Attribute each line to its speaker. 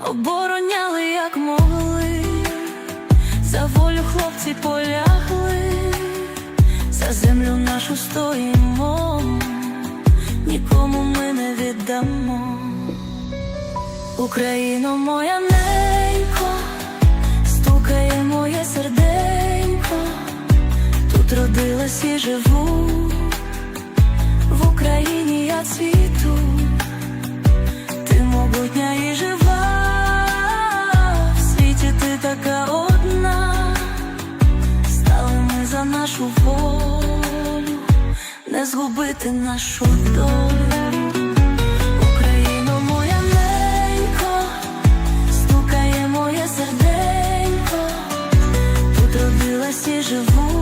Speaker 1: обороняли, як могли, за волю хлопці полягли, за землю нашу стоїмо, нікому ми не віддамо. Україно моя ненько, стукає моє серденько, тут родилась і живу, за нашу волю, не згубити нашу долю. Україно, моя ненько, стукає моє серденько, тут і живу.